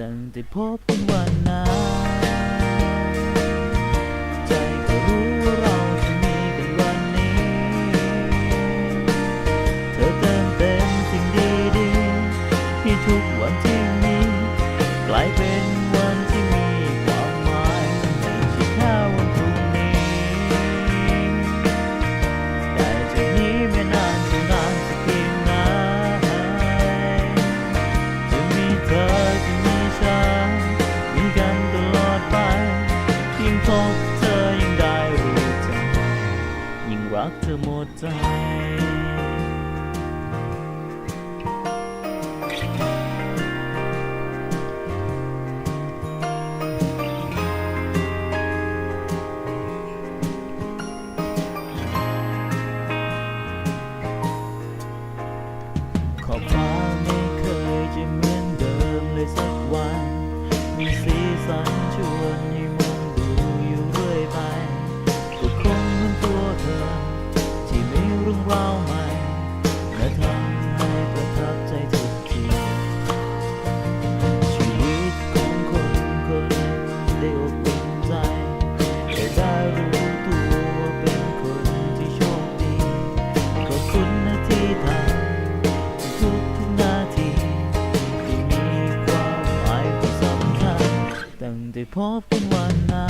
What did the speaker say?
ตั้งแต่พบกันวันนั้นใจก็รู้เราจะมีกันวันนี้ เธอเติมเต็มสิ่งดีๆให้ทุกวันที่มีกลายเป็น บเธอยังได้รู้ใจยิ่งรักเธอหมดใจ people in one night.